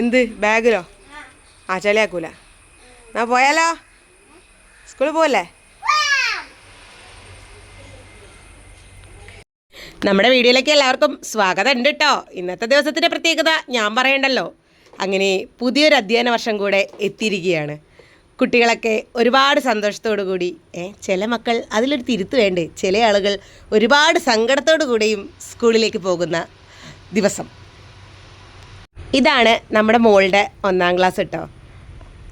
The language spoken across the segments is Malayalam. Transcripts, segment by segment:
എന്ത്? ബാഗിലോ? ആ ചളിയാക്കൂല. ആ പോയാലോ? സ്കൂളിൽ പോവല്ലേ? നമ്മുടെ വീഡിയോയിലേക്ക് എല്ലാവർക്കും സ്വാഗതം ഉണ്ട് കേട്ടോ ഇന്നത്തെ ദിവസത്തിന്റെ പ്രത്യേകത ഞാൻ പറയണ്ടല്ലോ. അങ്ങനെ പുതിയൊരു അധ്യയന വർഷം കൂടെ എത്തിയിരിക്കുകയാണ്. കുട്ടികളൊക്കെ ഒരുപാട് സന്തോഷത്തോടു കൂടി ചില മക്കൾ അതിലൊരു തിരുത്ത് വേണ്ടേ? ചില ആളുകൾ ഒരുപാട് സങ്കടത്തോടു കൂടിയും സ്കൂളിലേക്ക് പോകുന്ന ദിവസം. ഇതാണ് നമ്മുടെ മോളുടെ ഒന്നാം ക്ലാസ് കേട്ടോ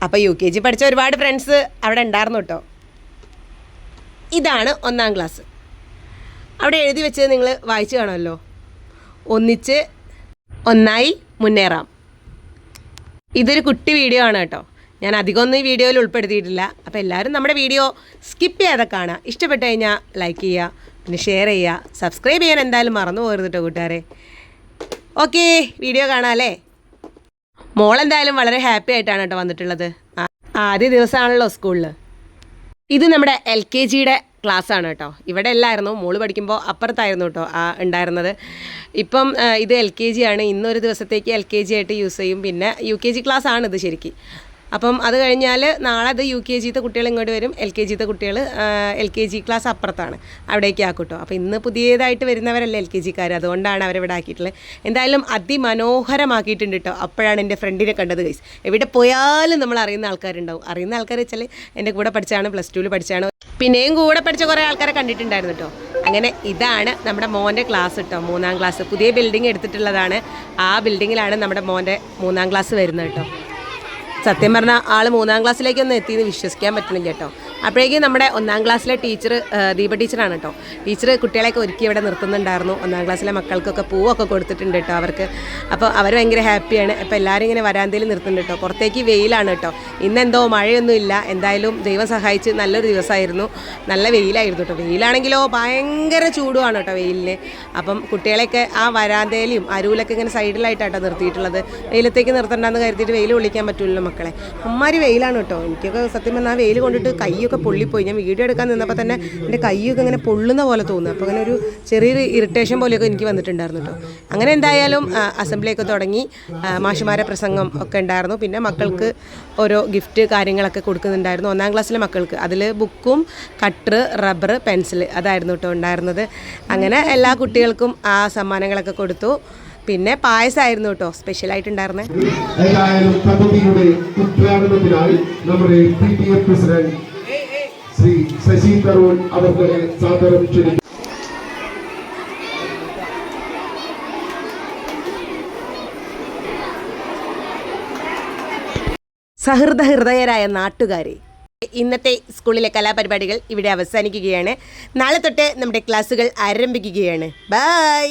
അപ്പോൾ യു കെ ജി പഠിച്ച ഒരുപാട് ഫ്രണ്ട്സ് അവിടെ ഉണ്ടായിരുന്നു കേട്ടോ ഇതാണ് ഒന്നാം ക്ലാസ് അവിടെ എഴുതി വെച്ചത് നിങ്ങൾ വായിച്ചു കാണുമല്ലോ. ഒന്നിച്ച് ഒന്നായി മുന്നേറാം. ഇതൊരു കുട്ടി വീഡിയോ ആണ് കേട്ടോ ഞാൻ അധികമൊന്നും ഈ വീഡിയോയിൽ ഉൾപ്പെടുത്തിയിട്ടില്ല. അപ്പോൾ എല്ലാവരും നമ്മുടെ വീഡിയോ സ്കിപ്പ് ചെയ്യാതെ കാണുക ഇഷ്ടപ്പെട്ട് കഴിഞ്ഞാൽ ലൈക്ക് ചെയ്യുക പിന്നെ ഷെയർ ചെയ്യുക സബ്സ്ക്രൈബ് ചെയ്യാൻ എന്തായാലും മറന്നു പോകരുത് കേട്ടോ കൂട്ടുകാരെ. ഓക്കേ വീഡിയോ കാണാം അല്ലേ? മോളെന്തായാലും വളരെ ഹാപ്പി ആയിട്ടാണ് കേട്ടോ വന്നിട്ടുള്ളത്. ആദ്യ ദിവസമാണല്ലോ സ്കൂളിൽ. ഇത് നമ്മുടെ എൽ കെ ജിയുടെ ക്ലാസ് ആണ് കേട്ടോ. ഇവിടെ അല്ലായിരുന്നു മോൾ പഠിക്കുമ്പോൾ അപ്പുറത്തായിരുന്നു കേട്ടോ ആ ഉണ്ടായിരുന്നത്. ഇപ്പം ഇത് എൽ കെ ജി ആണ്. ഇന്നൊരു ദിവസത്തേക്ക് എൽ കെ ജി ആയിട്ട് യൂസ് ചെയ്യും. പിന്നെ യു കെ ജി ക്ലാസ് ആണ് ഇത് ശരിക്കും. അപ്പം അത് കഴിഞ്ഞാൽ നാളെ അത് യു കെ ജിത്തെ കുട്ടികൾ ഇങ്ങോട്ട് വരും എൽ കെ ജിത്തെ കുട്ടികൾ എൽ കെ ജി ക്ലാസ് അപ്പുറത്താണ് അവിടേക്ക് ആക്കിട്ടോ കേട്ടോ. അപ്പോൾ ഇന്ന് പുതിയതായിട്ട് വരുന്നവരല്ലേ എൽ കെ ജിക്കാർ അതുകൊണ്ടാണ് അവരിവിടെ ആക്കിയിട്ടുള്ളത്. എന്തായാലും അതിമനോഹരമാക്കിയിട്ടുണ്ട് കേട്ടോ അപ്പോഴാണ് എന്റെ ഫ്രണ്ടിനെ കണ്ടത് ഗൈസ് എവിടെ പോയാലും നമ്മൾ അറിയുന്ന ആൾക്കാരുണ്ടാവും. അറിയുന്ന ആൾക്കാർ വെച്ചാൽ എന്റെ കൂടെ പഠിച്ചാണ് പ്ലസ് ടുവിൽ പഠിച്ചാണ് പിന്നെയും കൂടെ പഠിച്ച കുറേ ആൾക്കാരെ കണ്ടിട്ടുണ്ടായിരുന്നു കേട്ടോ അങ്ങനെ ഇതാണ് നമ്മുടെ മോന്റെ ക്ലാസ് കേട്ടോ മൂന്നാം ക്ലാസ് പുതിയ ബിൽഡിംഗ് എടുത്തിട്ടുള്ളതാണ്. ആ ബിൽഡിങ്ങിലാണ് നമ്മുടെ മോന്റെ മൂന്നാം ക്ലാസ് വരുന്നത് കേട്ടോ സത്യം പറഞ്ഞാൽ ആൾ മൂന്നാം ക്ലാസ്സിലേക്കൊന്നും എത്തിയെന്ന് വിശ്വസിക്കാൻ പറ്റുന്നില്ല കേട്ടോ. അപ്പോഴേക്കും നമ്മുടെ ഒന്നാം ക്ലാസ്സിലെ ടീച്ചർ ദീപ ടീച്ചറാണ് കേട്ടോ. ടീച്ചർ കുട്ടികളെയൊക്കെ ഒരുക്കി ഇവിടെ നിർത്തുന്നുണ്ടായിരുന്നു. ഒന്നാം ക്ലാസ്സിലെ മക്കൾക്കൊക്കെ പൂവൊക്കെ കൊടുത്തിട്ടുണ്ട് കേട്ടോ അവർക്ക്. അപ്പോൾ അവർ ഭയങ്കര ഹാപ്പിയാണ്. അപ്പോൾ എല്ലാവരും ഇങ്ങനെ വരാന്തയിൽ നിർത്തുന്നുണ്ട് കേട്ടോ. പുറത്തേക്ക് വെയിലാണ് കേട്ടോ. ഇന്നെന്തോ മഴയൊന്നും ഇല്ല. എന്തായാലും ദൈവം സഹായിച്ച് നല്ലൊരു ദിവസമായിരുന്നു. നല്ല വെയിലായിരുന്നു കേട്ടോ. വെയിലാണെങ്കിലോ ഭയങ്കര ചൂടുമാണ് കേട്ടോ വെയിലിന്. അപ്പം കുട്ടികളെയൊക്കെ ആ വരാന്തയിലും അരുവിലൊക്കെ ഇങ്ങനെ സൈഡിലായിട്ടാട്ടോ നിർത്തിയിട്ടുള്ളത്. വെയിലത്തേക്ക് നിർത്തണ്ടെന്ന് കരുതിയിട്ട് വെയിൽ വിളിക്കാൻ പറ്റുമല്ലോ മക്കളെ. അമ്മമാര് വെയിലാണ് കേട്ടോ. എനിക്കൊക്കെ സത്യം പറഞ്ഞാൽ ആ വെയിൽ കൊണ്ടിട്ട് കൈയൊക്കെ പൊള്ളിപ്പോയി. ഞാൻ വീഡിയോ എടുക്കാൻ നിന്നപ്പോൾ തന്നെ എന്റെ കൈയൊക്കെ ഇങ്ങനെ പൊള്ളുന്ന പോലെ തോന്നുന്നു. അപ്പോൾ അങ്ങനെ ഒരു ചെറിയൊരു ഇറിറ്റേഷൻ പോലെയൊക്കെ എനിക്ക് വന്നിട്ടുണ്ടായിരുന്നു കേട്ടോ അങ്ങനെ എന്തായാലും അസംബ്ലിയൊക്കെ തുടങ്ങി. മാഷിമാരെ പ്രസംഗം ഒക്കെ ഉണ്ടായിരുന്നു. പിന്നെ മക്കൾക്ക് ഓരോ ഗിഫ്റ്റ് കാര്യങ്ങളൊക്കെ കൊടുക്കുന്നുണ്ടായിരുന്നു. ഒന്നാം ക്ലാസ്സിലെ മക്കൾക്ക്. അതിൽ ബുക്കും കട്ടർ റബ്ബർ പെൻസിൽ അതായിരുന്നു കേട്ടോ ഉണ്ടായിരുന്നത്. അങ്ങനെ എല്ലാ കുട്ടികൾക്കും ആ സമ്മാനങ്ങളൊക്കെ കൊടുത്തു. പിന്നെ പായസമായിരുന്നു കേട്ടോ സ്പെഷ്യൽ ആയിട്ട് പദ്ധതിയുടെ ഉദ്ഘാടനത്തിനായി നമ്മുടെ പ്രസിഡന്റ് ശ്രീ ശശി തരൂർ അവർക്ക് സാദരം ക്ഷണിക്കുന്നു സഹൃദ ഹൃദയരായ നാട്ടുകാരെ ഇന്നത്തെ സ്കൂളിലെ കലാപരിപാടികൾ ഇവിടെ അവസാനിക്കുകയാണ്. നാളെ തൊട്ട് നമ്മുടെ ക്ലാസ്സുകൾ ആരംഭിക്കുകയാണ്. ബൈ!